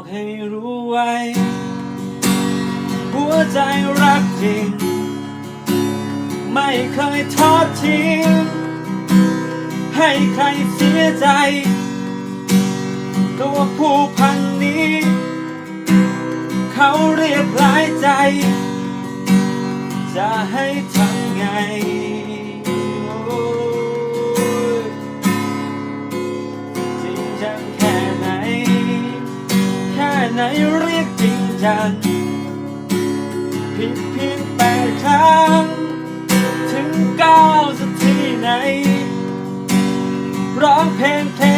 บอกให้รู้ไว้ หัวใจรักจริง ไม่เคยทอดทิ้ง ให้ใครเสียใจ ตัวผู้พันนี้ เขาเรียกหลายใจ จะให้ทำไง ไหนเรียกจริงจังผิดเพียงแปดครั้ง ถึงเก้าสักทีไหน ร้องเพลงเพลง